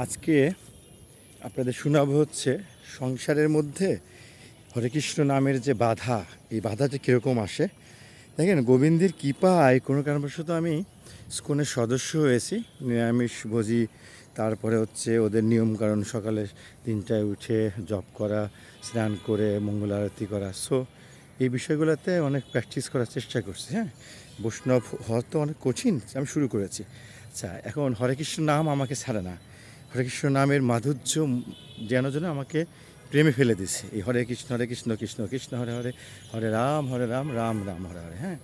আজকে আপনাদের শোনাবো হচ্ছে সংসারের মধ্যে হরে কৃষ্ণ নামের যে বাধা, এই বাধাটা কীরকম আসে? দেখেন, গোবিন্দের কৃপায় কোনো কারণবশত আমি স্কুলের সদস্য হয়েছি, নিরামিষ ভোজি, তারপরে হচ্ছে ওদের নিয়মকানুন সকালে তিনটায় উঠে জপ করা, স্নান করে, মঙ্গল আরতি করা। সো এই বিষয়গুলোতে অনেক প্র্যাকটিস করার চেষ্টা করছি হ্যাঁ? বৈষ্ণব হওয়া তো অনেক কঠিন, আমি শুরু করেছি। আচ্ছা এখন হরে কৃষ্ণ নাম আমাকে ছাড়ে না। হরে কৃষ্ণ নামের মাধুর্য যেন যেন আমাকে প্রেমে ফেলে দিছে এই হরে কৃষ্ণ হরে কৃষ্ণ কৃষ্ণ কৃষ্ণ, হরে হরে হরে রাম হরে রাম রাম রাম, হরে হরে হ্যাঁ?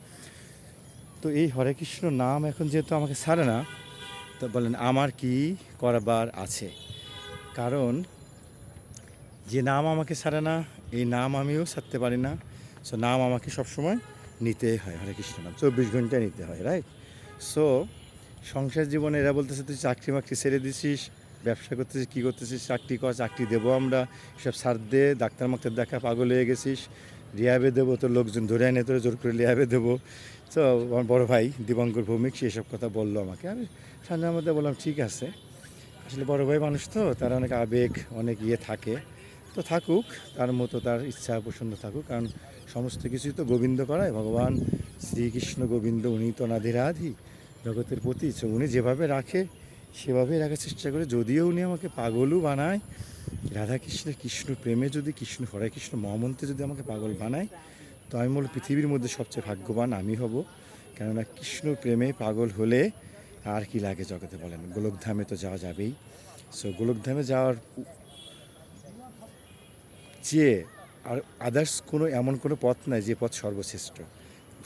তো এই হরে কৃষ্ণ নাম এখন যেহেতু আমাকে ছাড়ে না, তো বলেন আমার কি করবার আছে? কারণ যে নাম আমাকে ছাড়ে না, এই নাম আমিও ছাড়তে পারি না। সো নাম আমাকে সবসময় নিতে হয়, হরে কৃষ্ণ নাম। চব্বিশ ঘন্টায় নিতে হয় রাইট সো সংসার জীবনে এরা বলতেছে, তুই চাকরি বাকরি ছেড়ে দিছিস ব্যবসা করতেছিস, কী করতেছিস, চাকরি কর, চাকরি দেবো আমরা। সব সার দে, ডাক্তার মাক্তার দেখা, পাগল হয়ে গেছিস। রিয়াবে দেবো, তোর লোকজন ধরে এনে তোর জোর করে রিয়াবে দেবো। তো আমার বড় ভাই দিবঙ্কর ভৌমিক, সে এসব কথা বলল আমাকে। আমি সন্ধ্যার মধ্যে বললাম, ঠিক আছে। আসলে বড় ভাই মানুষ তো, তার অনেক আবেগ, অনেক ইয়ে থাকে। তো থাকুক, তার মতো তার ইচ্ছা পছন্দ থাকুক, কারণ সমস্ত কিছুই তো গোবিন্দ করায়। ভগবান শ্রীকৃষ্ণ গোবিন্দ, উনি তো নাধিরাধি জগতের প্রতি। উনি যেভাবে রাখে সেভাবে রাখার চেষ্টা করে। যদিও উনি আমাকে পাগলও বানায়, রাধাকৃষ্ণের কৃষ্ণ প্রেমে যদি কৃষ্ণ হরে কৃষ্ণ মহামন্ত্রে যদি আমাকে পাগল বানায়, তো আমি বলব পৃথিবীর মধ্যে সবচেয়ে ভাগ্যবান আমি হব। কেননা কৃষ্ণ প্রেমে পাগল হলে আর কি লাগে জগতে বলেন? গোলকধামে তো যাওয়া যাবেই। সো গোলকধামে যাওয়ার যে আর আদার্স কোনো, এমন কোনো পথ নাই যে পথ সর্বশ্রেষ্ঠ।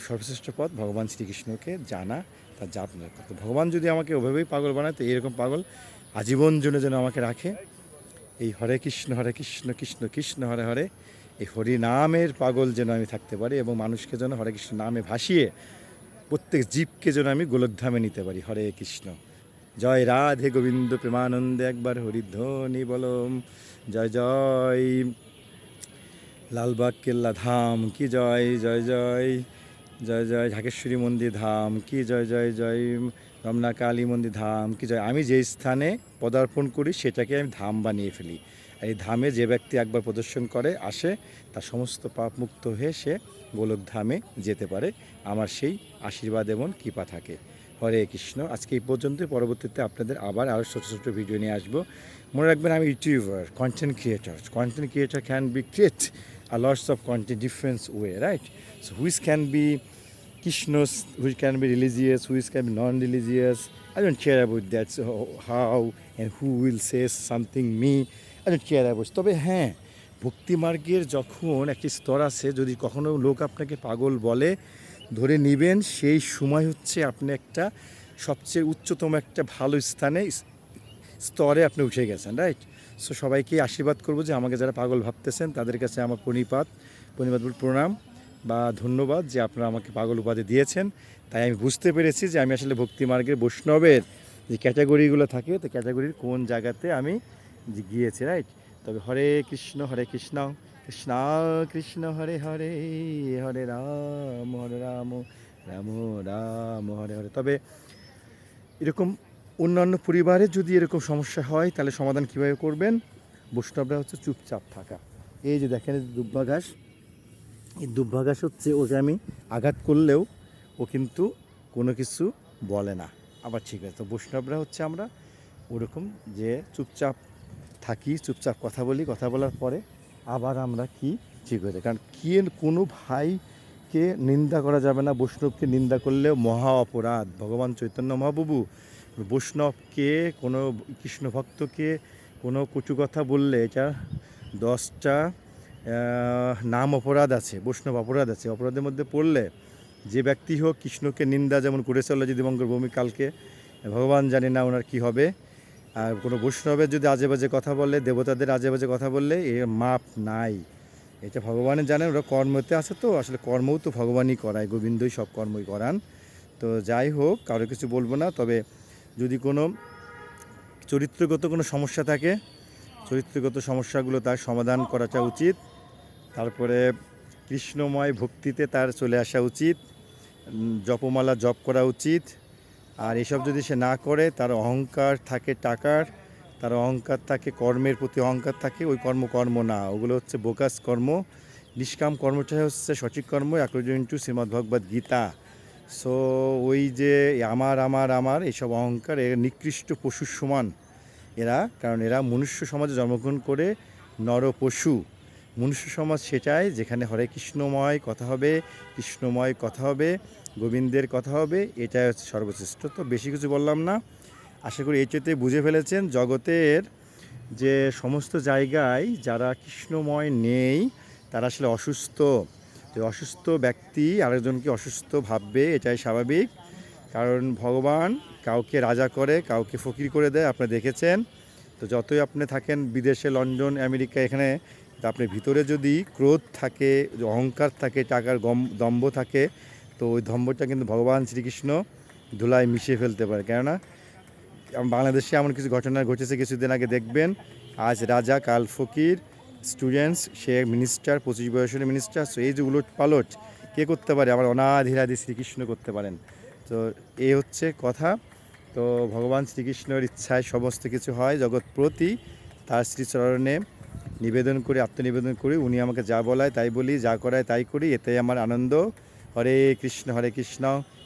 সর্বশ্রেষ্ঠ পথ ভগবান শ্রীকৃষ্ণকে জানা তার জাত না তো ভগবান যদি আমাকে ওভাবেই পাগল বানায়, তো এরকম পাগল আজীবন জন্য যেন আমাকে রাখে। এই হরে কৃষ্ণ হরে কৃষ্ণ কৃষ্ণ কৃষ্ণ, হরে হরে, এই হরি নামের পাগল যেন আমি থাকতে পারি এবং মানুষকে যেন হরে কৃষ্ণ নামে ভাসিয়ে প্রত্যেক জীবকে যেন আমি গোলকধামে নিতে পারি। হরে কৃষ্ণ। জয় রাধে গোবিন্দ প্রেমানন্দে, একবার হরিধ্বনি বলম। জয় জয়। লালবাগ কেল্লা ধাম, কি জয়? জয় জয়। জয় জয় ঢাকেশ্বরী মন্দির ধাম, কি জয় জয় জয় রমনা কালী মন্দির ধাম, কি জয়। আমি যেই স্থানে পদার্পণ করি সেটাকে আমি ধাম বানিয়ে ফেলি। এই ধামে যে ব্যক্তি একবার প্রদর্শন করে, আসে, তার সমস্ত পাপ মুক্ত হয়ে সে গোলক ধামে যেতে পারে। আমার সেই আশীর্বাদ এবং কৃপা থাকে। হরে কৃষ্ণ। আজকে এই পর্যন্ত পরবর্তীতে আপনাদের আবার আরও ছোটো ছোটো ভিডিও নিয়ে আসব। মনে রাখবেন আমি YouTuber content creator content creator can be create a lots of content different way right so which can be Krishna's which can be religious which can be non-religious I don't care about that so how and who will say something me I don't care about তবে হ্যাঁ ভক্তি মার্গের যখন একটি স্তর আছে যদি কখনো লোক আপনাকে পাগল বলে ধরে নেবেন সেই সময় হচ্ছে আপনি একটা সবচেয়ে উচ্চতম একটা ভালো স্থানে স্তরে আপনি উঠে গেছেন রাইট সো সবাইকে আশীর্বাদ করব যে আমাকে যারা পাগল ভাবতেছেন, তাদের কাছে আমার প্রণিপাত প্রণিপাত প্রণাম বা ধন্যবাদ যে আপনারা আমাকে পাগল উপাধি দিয়েছেন। তাই আমি বুঝতে পেরেছি যে আমি আসলে ভক্তি মার্গের বৈষ্ণবের যে ক্যাটাগরিগুলো থাকে, তো ক্যাটাগরির কোন জায়গাতে আমি গিয়েছি রাইট তবে হরে কৃষ্ণ হরে কৃষ্ণ কৃষ্ণ কৃষ্ণ, হরে হরে হরে রাম হরে রাম রাম রাম, হরে হরে। তবে এরকম অন্যান্য পরিবারে যদি এরকম সমস্যা হয়, তাহলে সমাধান কীভাবে করবেন? বৈষ্ণবরা হচ্ছে চুপচাপ থাকা। এই যে দেখেন দুব্বা ঘাস এই দুব্বা ঘাস হচ্ছে ওকে আমি আঘাত করলেও ও কিন্তু কোনো কিছু বলে না। আবার ঠিক আছে, তো বৈষ্ণবরা হচ্ছে আমরা ওরকম যে চুপচাপ থাকি, চুপচাপ কথা বলি, কথা বলার পরে আবার আমরা কি ঠিক হয়ে কারণ কি কোনো ভাইকে নিন্দা করা যাবে না বৈষ্ণবকে নিন্দা করলেও মহা অপরাধ। ভগবান চৈতন্য মহাপ্রভু বৈষ্ণবকে, কোনো কৃষ্ণ ভক্তকে কোনো কটু কথা বললে এটা দশটা নাম অপরাধ আছে, বৈষ্ণব অপরাধ আছে। অপরাধের মধ্যে পড়লে যে ব্যক্তি হোক কৃষ্ণকে নিন্দা যেমন করেছে আল্লাহ দিবঙ্কর ভূমি কালকে, ভগবান জানে না ওনার কি হবে। আর কোনো বৈষ্ণবের যদি আজে বাজে কথা বলে দেবতাদের আজে বাজে কথা বললে, এ মাপ নাই। এটা ভগবানের জানেন, ওরা কর্মতে আছে তো, আসলে কর্মও তো ভগবানই করায়, গোবিন্দই সব কর্মই করান। তো যাই হোক, কারও কিছু বলব না, তবে যদি কোনো চরিত্রগত কোনো সমস্যা থাকে, চরিত্রগত সমস্যাগুলো তার সমাধান করাটা উচিত। তারপরে কৃষ্ণময় ভক্তিতে তার চলে আসা উচিত। জপমালা জপ করা উচিত। আর এসব যদি সে না করে, তার অহংকার থাকে টাকার, তার অহংকার থাকে কর্মের প্রতি অহংকার থাকে, ওই কর্ম কর্ম না। ওগুলো হচ্ছে বোকাস কর্ম। নিষ্কাম কর্মটাই হচ্ছে সঠিক কর্ম। According to Shrimad Bhagavad Gita. So ওই যে আমার আমার আমার এইসব অহংকার, এর নিকৃষ্ট পশুর সমান। এরা, কারণ এরা মনুষ্য সমাজে জন্মগ্রহণ করে নর পশু মনুষ্য সমাজ সেটাই যেখানে হরে কৃষ্ণময় কথা হবে, কৃষ্ণময় কথা হবে, গোবিন্দের কথা হবে, এটাই হচ্ছে সর্বশ্রেষ্ঠ। তো বেশি কিছু বললাম না। আশা করি এইটাতে বুঝে ফেলেছেন। জগতের যে সমস্ত জায়গায় যারা কৃষ্ণময় নেই, তারা আসলে অসুস্থ। তো অসুস্থ ব্যক্তি আরেকজনকে অসুস্থ ভাববে, এটাই স্বাভাবিক। কারণ ভগবান কাউকে রাজা করে, কাউকে ফকির করে দেয়, আপনি দেখেছেন। তো যতই আপনি থাকেন বিদেশে, লন্ডন, আমেরিকা, এখানে তা আপনার ভিতরে যদি ক্রোধ থাকে অহংকার থাকে, টাকার গম, দম্ভ থাকে, তো ওই দম্ভটা কিন্তু ভগবান শ্রীকৃষ্ণ ধুলায় মিশিয়ে ফেলতে পারে। কেননা, বাংলাদেশে এমন কিছু ঘটনা ঘটেছে, কিছুদিন আগে দেখবেন, আজ রাজা, কাল ফকির স্টুডেন্টস সে মিনিস্টার পঁচিশ বয়সের মিনিস্টার সো এই যে উলট পালট, কে করতে পারে? আমার অনাধিরাধি শ্রীকৃষ্ণ করতে পারেন। তো এই হচ্ছে কথা। তো ভগবান শ্রীকৃষ্ণের ইচ্ছায় সমস্ত কিছু হয় জগৎ প্রতি। তার শ্রীচরণে নিবেদন করি, আত্মনিবেদন করি। উনি আমাকে যা বলায় তাই বলি, যা করায় তাই করি। এতেই আমার আনন্দ। হরে কৃষ্ণ হরে কৃষ্ণ।